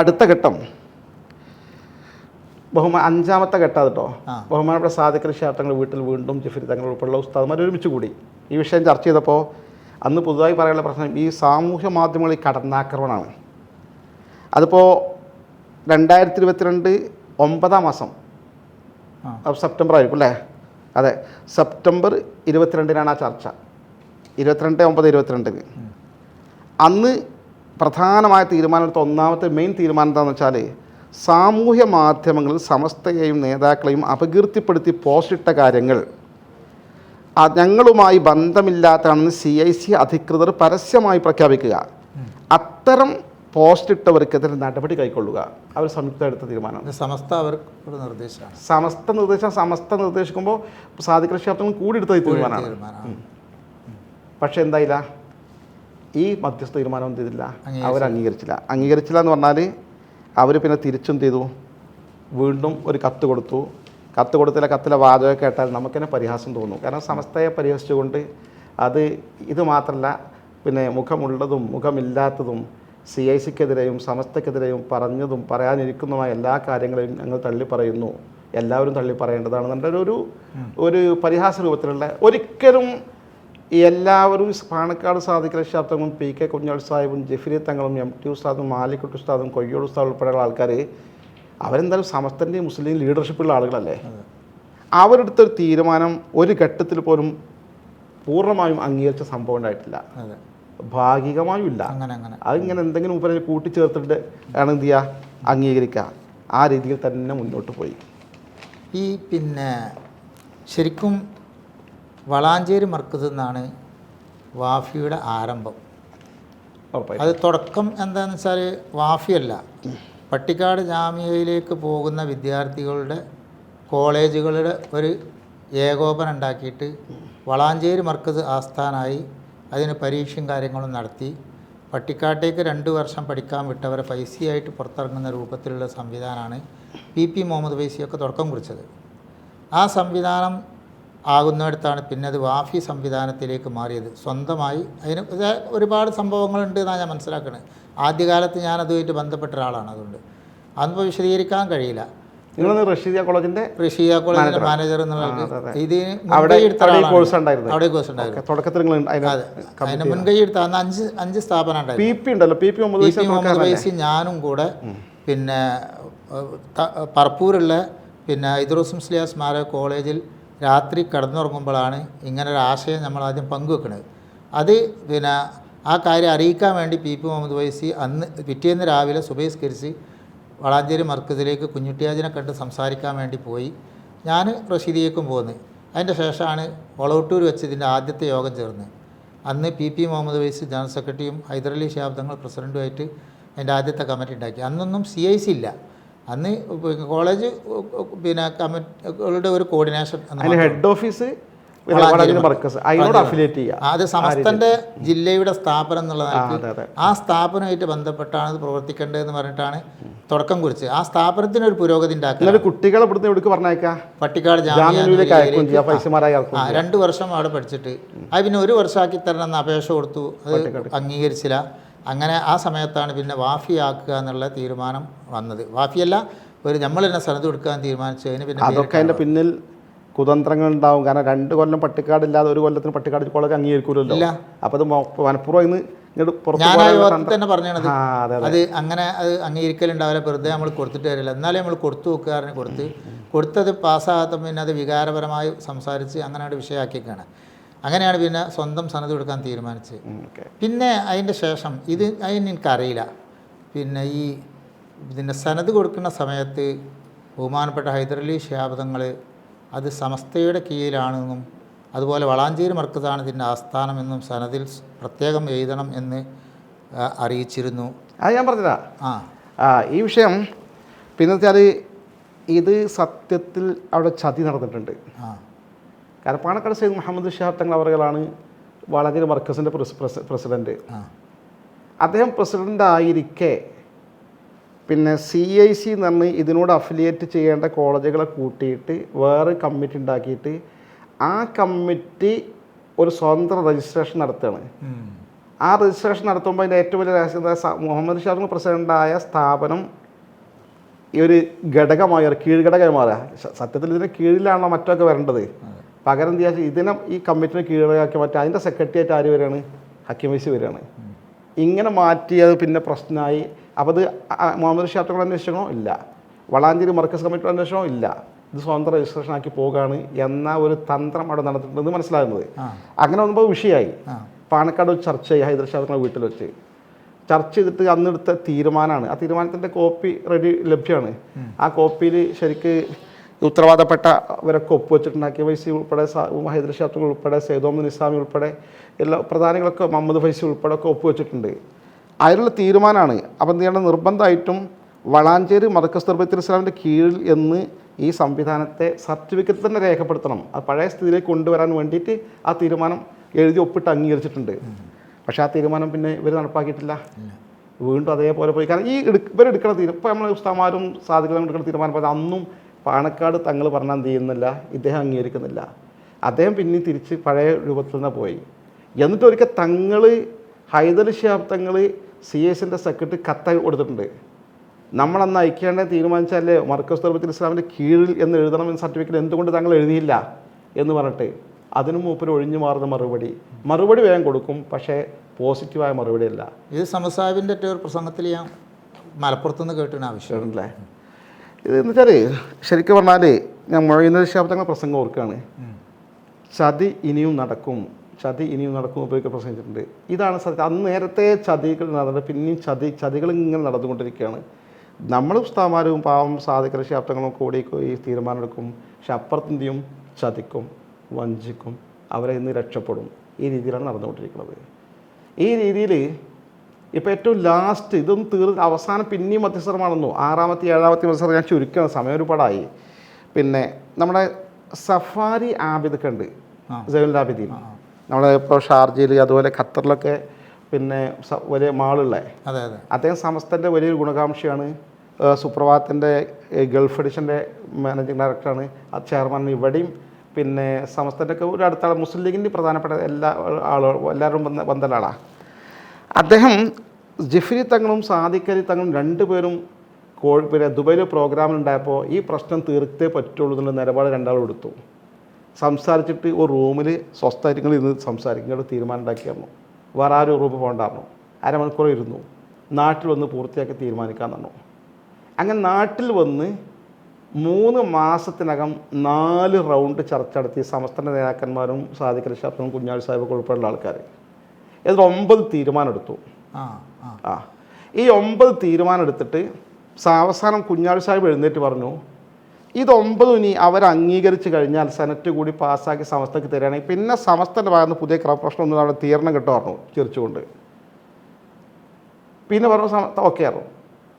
അടുത്ത ഘട്ടം. ബഹുമാ അഞ്ചാമത്തെ ഘട്ടം അത് കേട്ടോ ബഹുമാനപ്പെട്ട സാധിക്കൽ ക്ഷേത്രങ്ങൾ വീട്ടിൽ വീണ്ടും ജിഫിർ തങ്ങൾ ഉൾപ്പെടെയുള്ള ഉസ്താദ്മാർ ഒരുമിച്ച് കൂടി. ഈ വിഷയം ചർച്ച ചെയ്തപ്പോൾ അന്ന് പുതുതായി പറയാനുള്ള പ്രശ്നം ഈ സാമൂഹ്യ മാധ്യമങ്ങളിൽ കടന്നാക്രമണമാണ് അതിപ്പോൾ രണ്ടായിരത്തി ഇരുപത്തിരണ്ട് ഒമ്പതാം മാസം സെപ്റ്റംബർ ആയിരിക്കും അല്ലേ അതെ സെപ്റ്റംബർ ഇരുപത്തിരണ്ടിനാണ് ആ ചർച്ച. ഇരുപത്തിരണ്ട് ഒമ്പത് ഇരുപത്തിരണ്ടിന്. അന്ന് പ്രധാനമായ തീരുമാനമെടുത്ത ഒന്നാമത്തെ മെയിൻ തീരുമാനം എന്താണെന്ന് വെച്ചാൽ സാമൂഹ്യ മാധ്യമങ്ങളിൽ സമസ്തയെയും നേതാക്കളെയും അപകീർത്തിപ്പെടുത്തി പോസ്റ്റിട്ട കാര്യങ്ങൾ. ഞങ്ങളുമായി ബന്ധമില്ലാത്തതാണെന്ന് സി ഐ സി അധികൃതർ പരസ്യമായി പ്രഖ്യാപിക്കുക. അത്തരം പോസ്റ്റ് ഇട്ടവർക്കെതിരെ നടപടി കൈക്കൊള്ളുക. അവർ സംയുക്ത എടുത്ത തീരുമാനം. സമസ്ത അവർക്ക് നിർദ്ദേശമാണ്. സമസ്ത നിർദ്ദേശം സമസ്ത നിർദ്ദേശിക്കുമ്പോൾ ക്ഷേത്രങ്ങൾ കൂടി എടുത്ത തീരുമാനമാണ്. പക്ഷെ എന്തായില്ല? ഈ മധ്യസ്ഥ തീരുമാനം എന്ത് ചെയ്തില്ല. അവർ അംഗീകരിച്ചില്ല അംഗീകരിച്ചില്ല. എന്ന് പറഞ്ഞാൽ അവർ പിന്നെ തിരിച്ചും ചെയ്തു. വീണ്ടും ഒരു കത്ത് കൊടുത്തു. കത്ത് കൊടുത്തില്ല കത്തിലെ വാചകം കേട്ടാൽ നമുക്ക് തന്നെ പരിഹാസം തോന്നും. കാരണം സമസ്തയെ പരിഹസിച്ചുകൊണ്ട് അത് ഇത് മാത്രമല്ല പിന്നെ മുഖമുള്ളതും മുഖമില്ലാത്തതും സി ഐ സിക്കെതിരെയും സമസ്തക്കെതിരെയും പറഞ്ഞതും പറയാനിരിക്കുന്നതുമായ എല്ലാ കാര്യങ്ങളെയും ഞങ്ങൾ തള്ളി പറയുന്നു. എല്ലാവരും തള്ളി പറയേണ്ടതാണ്. നമ്മുടെ ഒരു ഒരു പരിഹാസ രൂപത്തിലുള്ള ഒരിക്കലും എല്ലാവരും പാണക്കാട് സാധിക്കൽ ശാബ്ദങ്ങളും പി കെ കുഞ്ഞാൾ സാഹിബും ജഫിരി തങ്ങളും എം ടി ഉസ്താദും മാലിക്കുട്ടി ഉസ്താദും കൊയ്യോട് ഉസ്താദ് ഉൾപ്പെടെയുള്ള ആൾക്കാർ അവരെന്തായാലും സമസ്തന്റെ മുസ്ലിം ലീഡർഷിപ്പുള്ള ആളുകളല്ലേ? അവരെടുത്തൊരു തീരുമാനം ഒരു ഘട്ടത്തിൽ പോലും പൂർണമായും അംഗീകരിച്ച സംഭവം ഉണ്ടായിട്ടില്ല. ഭാഗികമായും ഇല്ല. അതിങ്ങനെ എന്തെങ്കിലും ഉപരി കൂട്ടിച്ചേർത്തിട്ട് ആണ് എന്ത് ചെയ്യുക അംഗീകരിക്കുക ആ രീതിയിൽ തന്നെ മുന്നോട്ട് പോയി. ഈ പിന്നെ ശരിക്കും വളാഞ്ചേരി മർക്കത്ത് നിന്നാണ് വാഫിയുടെ ആരംഭം. അത് തുടക്കം എന്താണെന്ന് വെച്ചാൽ വാഫിയല്ല. പട്ടിക്കാട് ജാമ്യയിലേക്ക് പോകുന്ന വിദ്യാർത്ഥികളുടെ കോളേജുകളുടെ ഒരു ഏകോപനം ഉണ്ടാക്കിയിട്ട് വളാഞ്ചേരി മർക്കസ് ആസ്ഥാനായി അതിന് പരീക്ഷയും കാര്യങ്ങളും നടത്തി. പട്ടിക്കാട്ടേക്ക് രണ്ട് വർഷം പഠിക്കാൻ വിട്ടവരെ പൈസയായിട്ട് പുറത്തിറങ്ങുന്ന രൂപത്തിലുള്ള സംവിധാനമാണ് പി പി മുഹമ്മദ് പൈസയൊക്കെ തുടക്കം കുറിച്ചത്. ആ സംവിധാനം ആകുന്നിടത്താണ് പിന്നെ അത് വാഫി സംവിധാനത്തിലേക്ക് മാറിയത്. സ്വന്തമായി അതിന് ഒരുപാട് സംഭവങ്ങളുണ്ട് എന്നാണ് ഞാൻ മനസ്സിലാക്കുന്നത് ആദ്യകാലത്ത് ഞാൻ അതുമായിട്ട് ബന്ധപ്പെട്ട ഒരാളാണ് അതുകൊണ്ട്. അതിപ്പോൾ വിശദീകരിക്കാൻ കഴിയില്ല. റഷീദിയ കോളേജിന്റെ റഷീദിയ കോളേജിന്റെ മാനേജർ എന്നുള്ള അവിടെ ഒരാളാണ്. കോഴ്സ് ഉണ്ടായിരുന്നു. അവിടെ കോഴ്സ് ഉണ്ടായിരുന്നു. തുടക്കത്തിൽ അതിന് അതെ അതിന് മുൻകൈ എടുത്ത അന്ന് അഞ്ച് അഞ്ച് സ്ഥാപനം ഉണ്ടായിരുന്നു. പി പി ഉണ്ടല്ലോ പി പി മുഹമ്മദ്? വൈസി ഞാനും കൂടെ പിന്നെ പർപ്പൂരുള്ള പറപ്പൂരുള്ള പിന്നെ ഇദ്രോസ് മുസ്ലിയ സ്മാരക കോളേജിൽ രാത്രി കിടന്നുറങ്ങുമ്പോഴാണ് ഇങ്ങനെ ഒരു ആശയം നമ്മൾ ആദ്യം പങ്കുവെക്കുന്നത് അത് പിന്നെ ആ കാര്യം അറിയിക്കാൻ വേണ്ടി പി പി മുഹമ്മദ് വൈസി അന്ന് പിറ്റേന്ന് രാവിലെ സുബഹിസ്കരിച്ച് വളാഞ്ചേരി മർക്കസിലേക്ക് കുഞ്ഞുട്ടിയാജിനെ കണ്ട് സംസാരിക്കാൻ വേണ്ടി പോയി. ഞാൻ റഷീദിയേക്കും പോന്ന്. അതിന്റെ ശേഷമാണ് വളവട്ടൂർ വെച്ച് ഇതിന്റെ ആദ്യത്തെ യോഗം ചേർന്ന്. അന്ന് P P Muhammad vice general സെക്രട്ടറിയും ഹൈദരലി ശാബ്ദങ്ങൾ പ്രസിഡന്റുമായിട്ട് അതിന്റെ ആദ്യത്തെ കമ്മിറ്റി ഉണ്ടാക്കി. അന്നൊന്നും സി ഐ സി ഇല്ല. അന്ന് കോളേജ് പിന്നെ കമ്മിറ്റികളുടെ ഒരു കോർഡിനേഷൻ ഹെഡ് ഓഫീസ് അത് സമസ്തന്റെ ജില്ലയുടെ സ്ഥാപനം എന്നുള്ള ആ, നിലയ്ക്ക് സ്ഥാപനമായിട്ട് ബന്ധപ്പെട്ടാണ് ഇത് പ്രവർത്തിക്കേണ്ടതെന്ന് പറഞ്ഞിട്ടാണ് തുടക്കം കുറിച്ച് ആ സ്ഥാപനത്തിന് ഒരു പുരോഗതി കുട്ടികളെ ഇവിടുന്ന് എവിടേക്ക് പറഞ്ഞേക്കാം പട്ടിക്കാട് രണ്ട് വർഷം അവിടെ പഠിച്ചിട്ട്. അത് പിന്നെ ഒരു വർഷമാക്കി തരണം എന്ന് അപേക്ഷ കൊടുത്തു. അത് അംഗീകരിച്ചില്ല. അങ്ങനെ ആ സമയത്താണ് പിന്നെ വാഫിയാക്കുക എന്നുള്ള തീരുമാനം വന്നത്. വാഫിയല്ല ഒരു നമ്മൾ തന്നെ സ്ഥലത്ത് കൊടുക്കാൻ തീരുമാനിച്ചു അതിന് പിന്നെ അതൊക്കെ അതിന്റെ പിന്നിൽ കുതന്ത്രങ്ങൾ ഉണ്ടാവും. കാരണം രണ്ട് കൊല്ലം പട്ടിക്കാടില്ലാതെ ഒരു കൊല്ലത്തിന് പട്ടിക്കാട് കോളേജ് അംഗീകരിക്കൂലല്ലോ. അപ്പോൾ അപ്പൊ അത് മനഃപൂർവം ഇന്ന് യോഗത്തിൽ തന്നെ പറഞ്ഞത് അതെ അങ്ങനെ അത് അംഗീകരിക്കലുണ്ടാവില്ല. വെറുതെ നമ്മൾ കൊടുത്തിട്ട് വരില്ല എന്നാലേ നമ്മൾ കൊടുത്തു വെക്കാറിന് കൊടുത്ത്. കൊടുത്തത് പാസ്സാകാത്ത പിന്നെ അത് വികാരപരമായി സംസാരിച്ച് അങ്ങനെയാണ് വിഷയമാക്കിയേക്കാണ്. അങ്ങനെയാണ് പിന്നെ സ്വന്തം സന്നദ്ധ കൊടുക്കാൻ തീരുമാനിച്ചത്. പിന്നെ അതിന്റെ ശേഷം ഇത് അതിന് എനിക്കറിയില്ല. പിന്നെ ഈ ഇതിന്റെ സനത് കൊടുക്കുന്ന സമയത്ത് ബഹുമാനപ്പെട്ട ഹൈദരലി ശാബ്ദങ്ങൾ അത് സമസ്തയുടെ കീഴിലാണെന്നും അതുപോലെ വളാഞ്ചേരി മർക്കസാണ് ഇതിന്റെ ആസ്ഥാനമെന്നും സനതിൽ പ്രത്യേകം എഴുതണം എന്ന് അറിയിച്ചിരുന്നു. അത് ഞാൻ പറഞ്ഞതാ. ആ. ആ ഈ വിഷയം പിന്നെ വെച്ചാൽ ഇത് സത്യത്തിൽ അവിടെ ചതി നടന്നിട്ടുണ്ട്. ആ. കാരണം പാണക്കാട് സയ്യിദ് മുഹമ്മദ് ഷിഹാബ് തങ്ങൾ അവറുകളാണ് വളാഞ്ചേരി മർക്കസിന്റെ പ്രസിഡന്റ്. ആ. അദ്ദേഹം പ്രസിഡന്റ് ആയിരിക്കെ പിന്നെ സി ഐ സി എന്ന് പറഞ്ഞ് ഇതിനോട് അഫിലിയേറ്റ് ചെയ്യേണ്ട കോളേജുകളെ കൂട്ടിയിട്ട് വേറെ കമ്മിറ്റി ഉണ്ടാക്കിയിട്ട് ആ കമ്മിറ്റി ഒരു സ്വതന്ത്ര രജിസ്ട്രേഷൻ നടത്തുകയാണ്. ആ രജിസ്ട്രേഷൻ നടത്തുമ്പോൾ അതിന്റെ ഏറ്റവും വലിയ രഹസ്യം മുഹമ്മദ് ഷാഫി പ്രസിഡന്റായ സ്ഥാപനം ഈ ഒരു ഘടകമായി കീഴ്ഘടകമായി മാറുക. സത്യത്തിൽ ഇതിന് കീഴിലാണോ മറ്റൊക്കെ വരേണ്ടത്? പകരം എന്ത് ചെയ്യാ ഇതിനെ ഈ കമ്മിറ്റിനെ കീഴടക്കി മാറ്റി അതിന്റെ സെക്രട്ടേറിയറ്റ് ആര് വരികയാണ്? ഹക്കിം വൈസി വരികയാണ്. ഇങ്ങനെ മാറ്റിയത് പിന്നെ പ്രശ്നമായി. അപ്പോൾ ഇത് അ- മുഹമ്മദ് ഷാഫികൾ അന്വേഷിക്കണോ ഇല്ല. വളാഞ്ചേരി മർക്കസ് കമ്മിറ്റിയുടെ അന്വേഷണോ ഇല്ല. ഇത് സ്വതന്ത്ര രജിസ്ട്രേഷൻ ആക്കി പോകുകയാണ് എന്ന ഒരു തന്ത്രം അവിടെ നടത്തിയിട്ടുണ്ടെന്ന് മനസ്സിലാകുന്നത്. അങ്ങനെ വന്നപ്പോൾ വിഷയമായി. പാണക്കാട് വെച്ച് ചർച്ച ചെയ്യുക ഹൈദർ ഷാഫിയുടെ വീട്ടിൽ വെച്ച്. ചർച്ച ചെയ്തിട്ട് അന്നെടുത്ത തീരുമാനമാണ്. ആ തീരുമാനത്തിന്റെ കോപ്പി റെഡി ലഭ്യമാണ്. ആ കോപ്പിയിൽ ശരിക്ക് ഉത്തരവാദപ്പെട്ട ഇവരൊക്കെ ഒപ്പുവെച്ചിട്ടുണ്ടാക്കിയ ഫൈസി ഉൾപ്പെടെ സ- ഹൈദർ ഷാഫി ഉൾപ്പെടെ സൈദോമദ് നിസാമി ഉൾപ്പെടെ എല്ലാ പ്രധാനികളൊക്കെ മുഹമ്മദ് ഫൈസി ഉൾപ്പെടെ ഒക്കെ ഒപ്പുവെച്ചിട്ടുണ്ട്. അതിനുള്ള തീരുമാനമാണ്. അപ്പം എന്ത് ചെയ്യണം? നിർബന്ധമായിട്ടും വളാഞ്ചേരി നിർബത്തിൽ ഇസ്ലാമിന്റെ കീഴിൽ എന്ന് ഈ സംവിധാനത്തെ സർട്ടിഫിക്കറ്റ് തന്നെ രേഖപ്പെടുത്തണം. അത് പഴയ സ്ഥിതിയിലേക്ക് കൊണ്ടുവരാൻ വേണ്ടിയിട്ട് ആ തീരുമാനം എഴുതി ഒപ്പിട്ട് അംഗീകരിച്ചിട്ടുണ്ട്. പക്ഷേ ആ തീരുമാനം പിന്നെ ഇവർ നടപ്പാക്കിയിട്ടില്ല. വീണ്ടും അതേപോലെ പോയി. കാരണം ഈ എടുക്ക ഇവരെടുക്കുന്ന തീരുമാനം ഇപ്പോൾ നമ്മൾ ഉസ്താമാരും സാധികളും എടുക്കുന്ന തീരുമാനം പറഞ്ഞാൽ അന്നും പാണക്കാട് തങ്ങൾ പറഞ്ഞാൽ എന്ത് ചെയ്യുന്നില്ല? ഇദ്ദേഹം അംഗീകരിക്കുന്നില്ല. അദ്ദേഹം പിന്നെ തിരിച്ച് പഴയ രൂപത്തിൽ തന്നെ പോയി. എന്നിട്ട് ഒരിക്കൽ തങ്ങൾ ഹൈദർ ഷിഹാബ് തങ്ങൾ സി എസിന്റെ സെക്രട്ടറി കത്ത് കൊടുത്തിട്ടുണ്ട്. നമ്മളന്ന് അയക്കേണ്ട തീരുമാനിച്ചാലേ മർക്കസ് തർബത്തിൽ ഇസ്ലാമിന്റെ കീഴിൽ എന്ന് എഴുതണം എന്ന സർട്ടിഫിക്കറ്റ് എന്തുകൊണ്ട് തങ്ങൾ എഴുതിയില്ല എന്ന് പറഞ്ഞിട്ട് അതിനു മൂപ്പര് ഒഴിഞ്ഞു മാറുന്ന മറുപടി. മറുപടി വേഗം കൊടുക്കും പക്ഷേ പോസിറ്റീവായ മറുപടി അല്ല ഇത് ഒറ്റ ഒരു പ്രസംഗത്തിൽ ഞാൻ മലപ്പുറത്തുനിന്ന് കേട്ടിന് ആവശ്യം. കേട്ടില്ലേ ഇത് എന്ന് വെച്ചാൽ ശരിക്കും പറഞ്ഞാൽ ഞാൻ മുഴയുന്ന ശബ്ദങ്ങൾ പ്രസംഗം ഓർക്കുകയാണ്. ചതി ഇനിയും നടക്കും. ചതി ഇനിയും നടക്കും ഉപയോഗിക്കാൻ പ്രസംഗിച്ചിട്ടുണ്ട്. ഇതാണ് സത്യം. അന്ന് നേരത്തെ ചതികൾ നടന്നിട്ട് പിന്നെയും ചതി ചതികൾ ഇങ്ങനെ നടന്നുകൊണ്ടിരിക്കുകയാണ്. നമ്മൾ ഉസ്താമാരും പാവം സാധിക്കുന്ന ശബ്ദങ്ങളും കൂടി ഈ തീരുമാനമെടുക്കും പക്ഷെ അപ്പുറത്തിന്റെയും ചതിക്കും വഞ്ചിക്കും അവരെ ഇന്ന് രക്ഷപ്പെടും. ഈ രീതിയിലാണ് നടന്നുകൊണ്ടിരിക്കുന്നത്. ഈ രീതിയിൽ ഇപ്പോൾ ഏറ്റവും ലാസ്റ്റ് ഇതൊന്നും തീർ അവസാനം പിന്നെയും മധ്യസ്ഥമാണെന്നു ആറാമത്തെ ഏഴാമത്തെ മത്സരം ഞാൻ ചുരുക്കണം സമയം ഒരുപാടായി. പിന്നെ നമ്മുടെ സഫാരി ആബിദൊക്കെ ഉണ്ട് ആബിദീൻ. നമ്മുടെ ഇപ്പോൾ ഷാർജയിൽ അതുപോലെ ഖത്തറിലൊക്കെ പിന്നെ വലിയ മാളുള്ള. അതെ അതെ. അദ്ദേഹം സമസ്തന്റെ വലിയൊരു ഗുണകാംക്ഷയാണ്. സുപ്രഭാതത്തിന്റെ ഗൾഫ് എഡിഷന്റെ മാനേജിങ് ഡയറക്ടറാണ് ആ ചെയർമാൻ ഇവിടെയും. പിന്നെ സമസ്തന്റെ ഒക്കെ ഒരു അടുത്ത മുസ്ലിം ലീഗിന്റെ പ്രധാനപ്പെട്ട എല്ലാ ആളുകളും എല്ലാവരും ബന്ധമുള്ള ആളാണ് അദ്ദേഹം ജിഫ്രി തങ്ങളും സാദിഖലി തങ്ങളും രണ്ടുപേരും കോഴി പിന്നെ ദുബൈയിൽ പ്രോഗ്രാമിലുണ്ടായപ്പോൾ ഈ പ്രശ്നം തീർത്തേ പറ്റുള്ളൂ എന്നുള്ള നിലപാട് രണ്ടാളും എടുത്തു. സംസാരിച്ചിട്ട് ഒരു റൂമിൽ സ്വസ്ഥമായിട്ട് നിങ്ങൾ ഇരുന്ന് സംസാരിക്കും തീരുമാനം ഉണ്ടാക്കിയായിരുന്നു. വേറെ ആരും റൂമിൽ പോകണ്ടായിരുന്നു. അരമണിക്കൂർ ഇരുന്നു. നാട്ടിൽ വന്ന് പൂർത്തിയാക്കി തീരുമാനിക്കാൻ തന്നു അങ്ങനെ നാട്ടിൽ വന്ന് മൂന്ന് മാസത്തിനകം നാല് റൗണ്ട് ചർച്ച നടത്തി സമസ്ത നേതാക്കന്മാരും സാദിഖലി ഷാഫും കുഞ്ഞാലി സാഹിബൊക്കെ ഉൾപ്പെടെയുള്ള ആൾക്കാർ ഇതിൽ ഒമ്പത് തീരുമാനം എടുത്തു ആ. ഈ ഒമ്പത് തീരുമാനം എടുത്തിട്ട് അവസാനം കുഞ്ഞാലി സാഹിബ് എഴുന്നേറ്റ് പറഞ്ഞു ഇത് ഒമ്പതും ഇനി അവർ അംഗീകരിച്ച് കഴിഞ്ഞാൽ സെനറ്റ് കൂടി പാസ്സാക്കി സമസ്തക്ക് തരികയാണെങ്കിൽ പിന്നെ സമസ്തന്റെ ഭാഗത്ത് പുതിയ ക്രമപ്രശ്നം ഒന്നും അവിടെ തീരണം കിട്ടും പറഞ്ഞു ചിരിച്ചുകൊണ്ട്. പിന്നെ പറഞ്ഞു സമസ്ത ഓക്കെ ആയിരുന്നു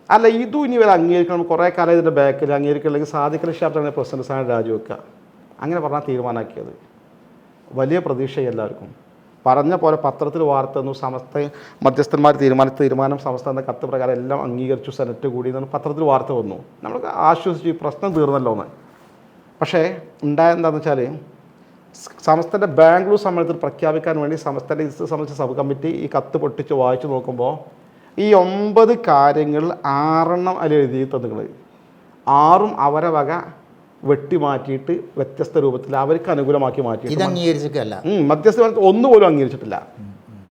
അല്ല ഇതും ഇനി ഇവർ അംഗീകരിക്കണം. കുറേ കാലം ഇതിന്റെ ബാക്കിൽ അംഗീകരിക്കണമെങ്കിൽ സാധിക്കൽ ഷാപ്റ്റാണ് പ്രസിഡന്റ് സ്ഥാനം രാജിവെക്കുക. അങ്ങനെ പറഞ്ഞാൽ തീരുമാനമാക്കിയത്. വലിയ പ്രതീക്ഷ എല്ലാവർക്കും. പറഞ്ഞ പോലെ പത്രത്തിൽ വാർത്ത തന്നു സമസ്ത മധ്യസ്ഥന്മാർ തീരുമാനിച്ച തീരുമാനം സമസ്ത എന്ന കത്ത് പ്രകാരം എല്ലാം അംഗീകരിച്ചു സെനറ്റ് കൂടി എന്ന് പത്രത്തിൽ വാർത്ത വന്നു. നമ്മൾ ആശ്വസിച്ചു ഈ പ്രശ്നം തീർന്നല്ലോ എന്ന് പക്ഷേ ഉണ്ടായെന്താണെന്ന് വെച്ചാൽ സമസ്തന്റെ ബാംഗ്ലൂർ സമ്മേളനത്തിൽ പ്രഖ്യാപിക്കാൻ വേണ്ടി സമസ്തന്റെ ഇത് സംബന്ധിച്ച സബ് കമ്മിറ്റി ഈ കത്ത് പൊട്ടിച്ച് വായിച്ചു നോക്കുമ്പോൾ ഈ ഒമ്പത് കാര്യങ്ങൾ ആറെണ്ണം അതിൽ എഴുതി തന്നുകൾ ആറും അവരെ വക വെട്ടി മാറ്റിയിട്ട് വ്യത്യസ്ത രൂപത്തിൽ അവർക്ക് അനുകൂലമാക്കി മാറ്റി ഇത് അംഗീകരിച്ചിട്ടില്ല. മധ്യസ്ഥ ഒന്നുപോലും അംഗീകരിച്ചിട്ടില്ല.